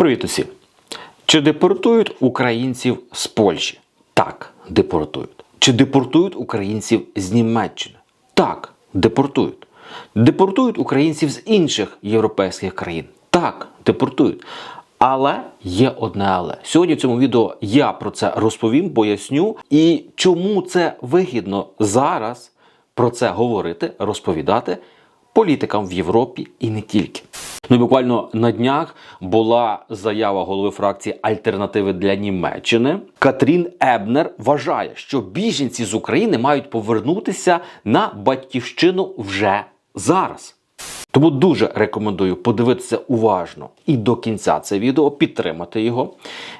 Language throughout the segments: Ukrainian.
Привіт усім! Чи депортують українців з Польщі? Так, депортують. Чи депортують українців з Німеччини? Так, депортують. Депортують українців з інших європейських країн? Так, депортують. Але є одне але. Сьогодні в цьому відео я про це розповім, поясню і чому це вигідно зараз про це говорити, розповідати політикам в Європі і не тільки. Ну і буквально на днях була заява голови фракції Альтернативи для Німеччини. Катрін Ебнер вважає, що біженці з України мають повернутися на батьківщину вже зараз. Тому дуже рекомендую подивитися уважно і до кінця це відео, підтримати його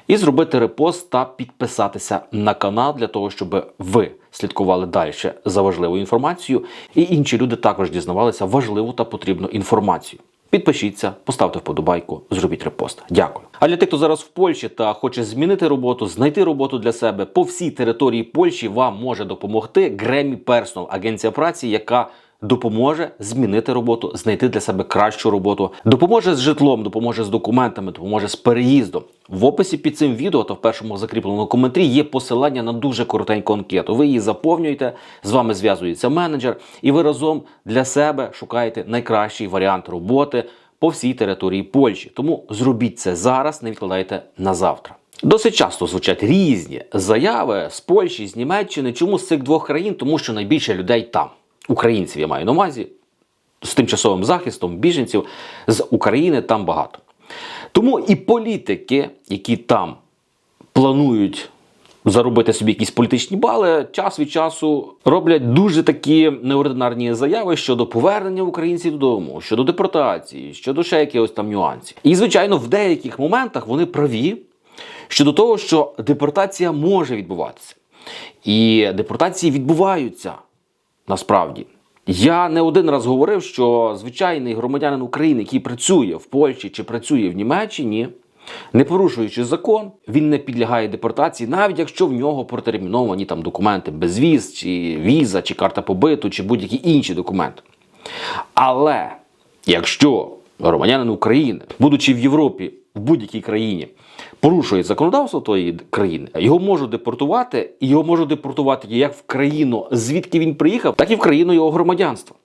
і зробити репост та підписатися на канал для того, щоб ви слідкували далі за важливою інформацією, і інші люди також дізнавалися важливу та потрібну інформацію. Підпишіться, поставте вподобайку, зробіть репост. Дякую. А для тих, хто зараз в Польщі та хоче змінити роботу, знайти роботу для себе по всій території Польщі, вам може допомогти Гремі Персонал, агенція праці, яка допоможе змінити роботу, знайти для себе кращу роботу, допоможе з житлом, допоможе з документами, допоможе з переїздом. В описі під цим відео та в першому закріпленому коментарі є посилання на дуже коротеньку анкету. Ви її заповнюєте, з вами зв'язується менеджер, і ви разом для себе шукаєте найкращий варіант роботи по всій території Польщі. Тому зробіть це зараз, не відкладайте на завтра. Досить часто звучать різні заяви з Польщі, з Німеччини. Чому з цих двох країн? Тому що найбільше людей там. Українців я маю на увазі з тимчасовим захистом біженців з України там багато. Тому і політики, які там планують заробити собі якісь політичні бали, час від часу роблять дуже такі неординарні заяви щодо повернення українців додому, щодо депортації, щодо ще якихось там нюансів. І, звичайно, в деяких моментах вони праві щодо того, що депортація може відбуватися. І депортації відбуваються насправді. Я не один раз говорив, що звичайний громадянин України, який працює в Польщі чи працює в Німеччині, не порушуючи закон, він не підлягає депортації, навіть якщо в нього протерміновані там документи безвіз, чи віза, чи карта побиту, чи будь-які інші документи. Але якщо громадянин України, будучи в Європі, в будь-якій країні, порушує законодавство тої країни, його можуть депортувати, і його можуть депортувати як в країну, звідки він приїхав, так і в країну його громадянства.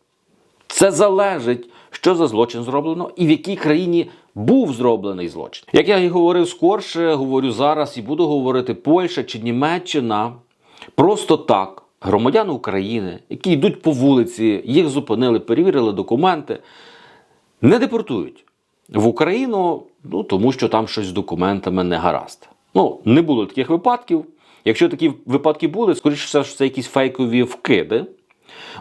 Це залежить, що за злочин зроблено і в якій країні був зроблений злочин. Як я і говорив скорше, говорю зараз і буду говорити Польща чи Німеччина. Просто так громадяни України, які йдуть по вулиці, їх зупинили, перевірили документи, не депортують в Україну, ну тому що там щось з документами не гаразд. Ну, не було таких випадків. Якщо такі випадки були, скоріше все, що це якісь фейкові вкиди.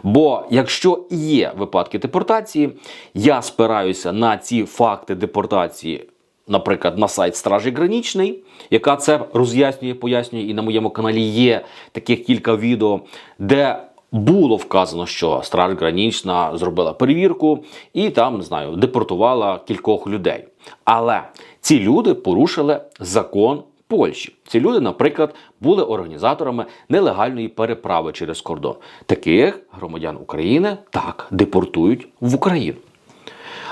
Бо якщо є випадки депортації, я спираюся на ці факти депортації, наприклад, на сайт Стражі Гранічний, яка це роз'яснює, пояснює, і на моєму каналі є таких кілька відео, де було вказано, що Страж Гранічна зробила перевірку і там, не знаю, депортувала кількох людей. Але ці люди порушили закон Польщі. Ці люди, наприклад, були організаторами нелегальної переправи через кордон. Таких громадян України так депортують в Україну.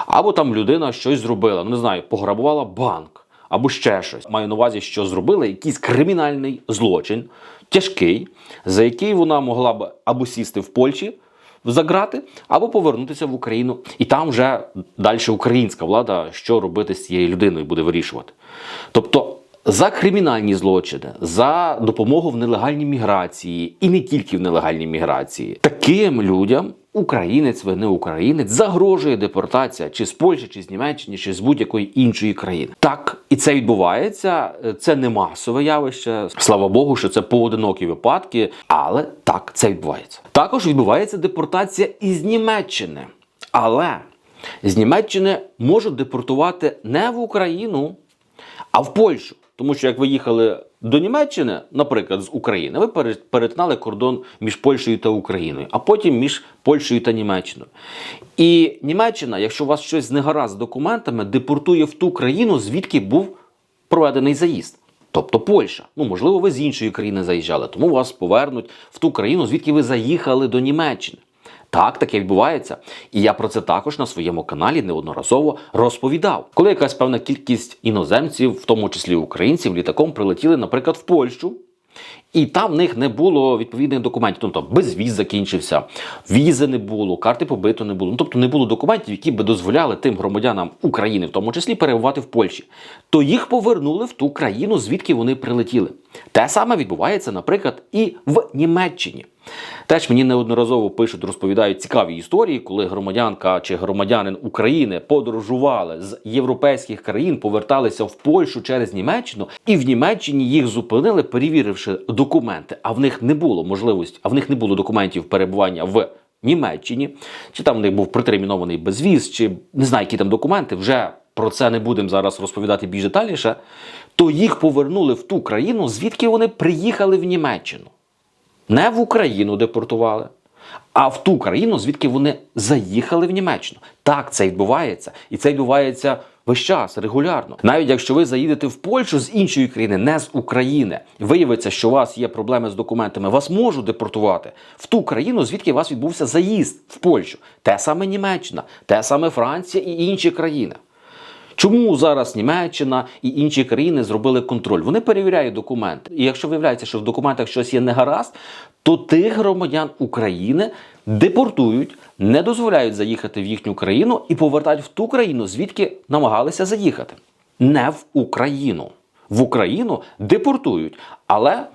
Або там людина щось зробила, ну не знаю, пограбувала банк, або ще щось. Маю на увазі, що зробила якийсь кримінальний злочин, тяжкий, за який вона могла б або сісти в Польщі за грати, або повернутися в Україну. І там вже далі українська влада, що робити з цією людиною, буде вирішувати. Тобто. За кримінальні злочини, за допомогу в нелегальній міграції і не тільки в нелегальній міграції, таким людям українець, ви не українець, загрожує депортація чи з Польщі, чи з Німеччини, чи з будь-якої іншої країни. Так і це відбувається. Це не масове явище. Слава Богу, що це поодинокі випадки, але так це відбувається. Також відбувається депортація із Німеччини, але з Німеччини можуть депортувати не в Україну, а в Польщу. Тому що як ви їхали до Німеччини, наприклад, з України, ви пере- перетинали кордон між Польщею та Україною, а потім між Польщею та Німеччиною. І Німеччина, якщо у вас щось не гаразд з документами, депортує в ту країну, звідки був проведений заїзд. Тобто Польща. Ну, можливо, ви з іншої країни заїжджали, тому вас повернуть в ту країну, звідки ви заїхали до Німеччини. Так, таке відбувається. І я про це також на своєму каналі неодноразово розповідав. Коли якась певна кількість іноземців, в тому числі українців, літаком прилетіли, наприклад, в Польщу. І там в них не було відповідних документів. Тобто безвіз закінчився, візи не було, карти побиту не було. Ну, тобто не було документів, які би дозволяли тим громадянам України, в тому числі, перебувати в Польщі. То їх повернули в ту країну, звідки вони прилетіли. Те саме відбувається, наприклад, і в Німеччині. Теж мені неодноразово пишуть, розповідають цікаві історії, коли громадянка чи громадянин України подорожували з європейських країн, поверталися в Польщу через Німеччину, і в Німеччині їх зупинили, перевіривши документи. А в них не було можливості, а в них не було документів перебування в Німеччині, чи там в них був протермінований безвіз, чи не знаю, які там документи. Вже про це не будемо зараз розповідати більш детальніше. То їх повернули в ту країну, звідки вони приїхали в Німеччину. Не в Україну депортували, а в ту країну, звідки вони заїхали в Німеччину. Так, це відбувається. І це відбувається весь час, регулярно. Навіть якщо ви заїдете в Польщу з іншої країни, не з України, виявиться, що у вас є проблеми з документами, вас можуть депортувати в ту країну, звідки у вас відбувся заїзд в Польщу. Те саме Німеччина, те саме Франція і інші країни. Чому зараз Німеччина і інші країни зробили контроль? Вони перевіряють документи. І якщо виявляється, що в документах щось є негаразд, то тих громадян України депортують, не дозволяють заїхати в їхню країну і повертають в ту країну, звідки намагалися заїхати. Не в Україну. В Україну депортують, але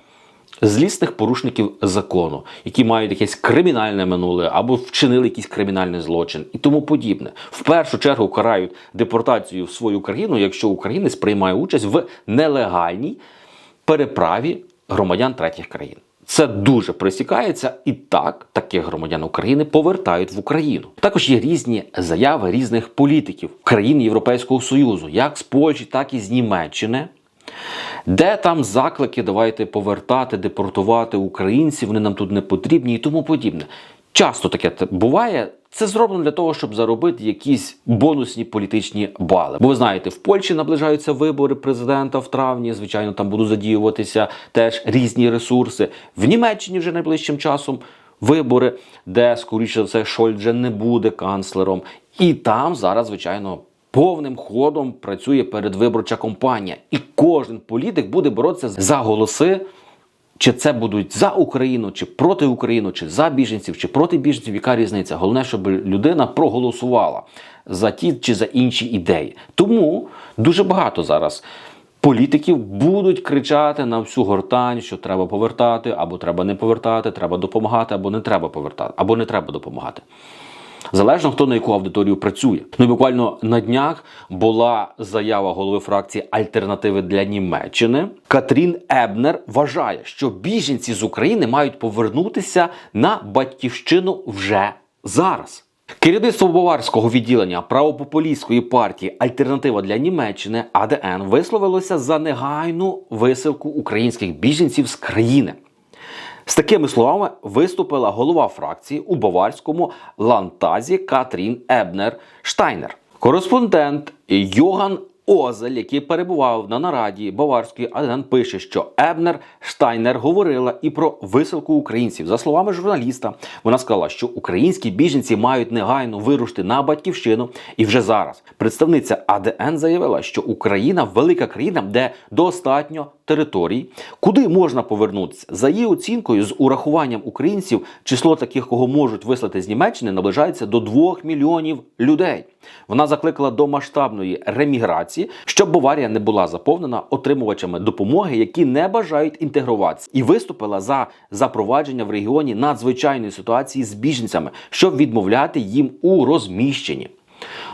злісних порушників закону, які мають якесь кримінальне минуле або вчинили якийсь кримінальний злочин і тому подібне. В першу чергу карають депортацію в свою країну, якщо українець приймає участь в нелегальній переправі громадян третіх країн. Це дуже присікається, і так таких громадян України повертають в Україну. Також є різні заяви різних політиків країн Європейського Союзу, як з Польщі, так і з Німеччини. Де там заклики, давайте повертати, депортувати українців, вони нам тут не потрібні і тому подібне. Часто таке буває. Це зроблено для того, щоб заробити якісь бонусні політичні бали. Бо ви знаєте, в Польщі наближаються вибори президента в травні. Звичайно, там будуть задіюватися теж різні ресурси. В Німеччині вже найближчим часом вибори, де, скоріше за все, Шольц вже не буде канцлером. І там зараз, звичайно, повним ходом працює передвиборча кампанія. І кожен політик буде боротися за голоси. Чи це будуть за Україну, чи проти України, чи за біженців, чи проти біженців, яка різниця? Головне, щоб людина проголосувала за ті чи за інші ідеї. Тому дуже багато зараз політиків будуть кричати на всю гортань, що треба повертати, або треба не повертати, треба допомагати, або не треба повертати, або не треба допомагати. Залежно хто на яку аудиторію працює. Ну і буквально на днях була заява голови фракції Альтернативи для Німеччини. Катрін Ебнер вважає, що біженці з України мають повернутися на батьківщину вже зараз. Керівництво баварського відділення правопопулістської партії Альтернатива для Німеччини АДН висловилося за негайну висилку українських біженців з країни. З такими словами виступила голова фракції у баварському лантазі Катрін Ебнер Штайнер. Кореспондент Йоган Озель, який перебував на нараді баварської АДН, пише, що Ебнер Штайнер говорила і про висилку українців. За словами журналіста, вона сказала, що українські біженці мають негайно вирушити на батьківщину. І вже зараз представниця АДН заявила, що Україна велика країна, де достатньо територій, куди можна повернутися. За її оцінкою, з урахуванням українців, число таких, кого можуть вислати з Німеччини, наближається до 2 мільйонів людей. Вона закликала до масштабної реміграції, щоб Баварія не була заповнена отримувачами допомоги, які не бажають інтегруватися, і виступила за запровадження в регіоні надзвичайної ситуації з біженцями, щоб відмовляти їм у розміщенні.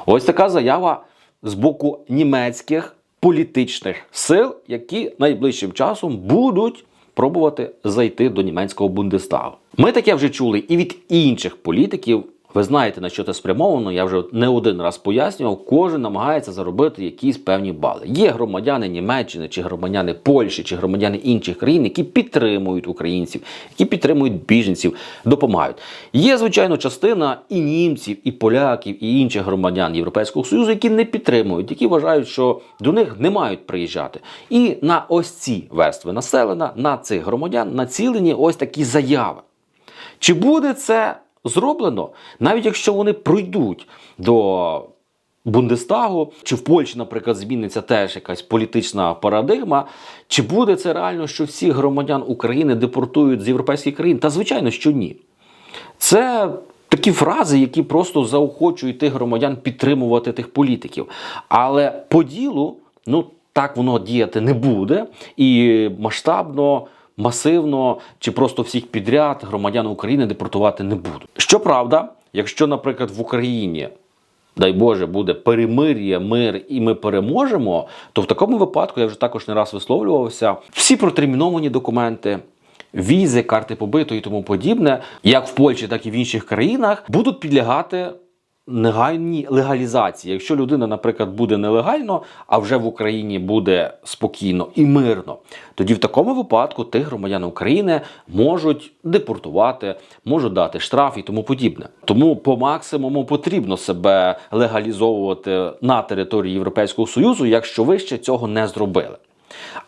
Ось така заява з боку німецьких політичних сил, які найближчим часом будуть пробувати зайти до німецького Бундестагу. Ми таке вже чули і від інших політиків. Ви знаєте, на що це спрямовано, я вже не один раз пояснював, кожен намагається заробити якісь певні бали. Є громадяни Німеччини, чи громадяни Польщі, чи громадяни інших країн, які підтримують українців, які підтримують біженців, допомагають. Є, звичайно, частина і німців, і поляків, і інших громадян Європейського Союзу, які не підтримують, які вважають, що до них не мають приїжджати. І на ось ці верстви населення, на цих громадян націлені ось такі заяви. Чи буде це зроблено, навіть якщо вони пройдуть до Бундестагу, чи в Польщі, наприклад, зміниться теж якась політична парадигма, чи буде це реально, що всіх громадян України депортують з європейських країн? Та звичайно, що ні. Це такі фрази, які просто заохочують тих громадян підтримувати тих політиків. Але по ділу, ну так воно діяти не буде. І масштабно, масивно чи просто всіх підряд громадян України депортувати не будуть. Щоправда, якщо, наприклад, в Україні. Дай Боже, буде перемир'я, мир, і ми переможемо. То в такому випадку я вже також не раз висловлювався. Всі протерміновані документи, візи, карти побиту і тому подібне, як в Польщі, так і в інших країнах, будуть підлягати негайній легалізації. Якщо людина, наприклад, буде нелегально, а вже в Україні буде спокійно і мирно, тоді в такому випадку тих громадян України можуть депортувати, можуть дати штраф і тому подібне. Тому по максимуму потрібно себе легалізовувати на території Європейського Союзу, якщо ви ще цього не зробили.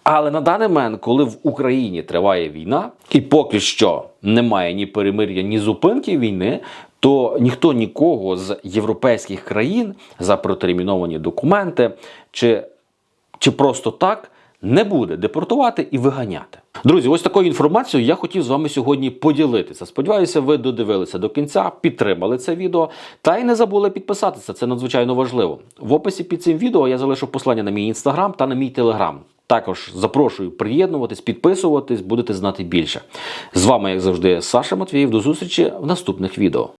Але на даний момент, коли в Україні триває війна, і поки що немає ні перемир'я, ні зупинки війни, то ніхто нікого з європейських країн за протерміновані документи чи, чи просто так не буде депортувати і виганяти. Друзі, ось такою інформацією я хотів з вами сьогодні поділитися. Сподіваюся, ви додивилися до кінця, підтримали це відео та й не забули підписатися. Це надзвичайно важливо. В описі під цим відео я залишу послання на мій інстаграм та на мій телеграм. Також запрошую приєднуватись, підписуватись, будете знати більше. З вами, як завжди, Саша Матвіїв. До зустрічі в наступних відео.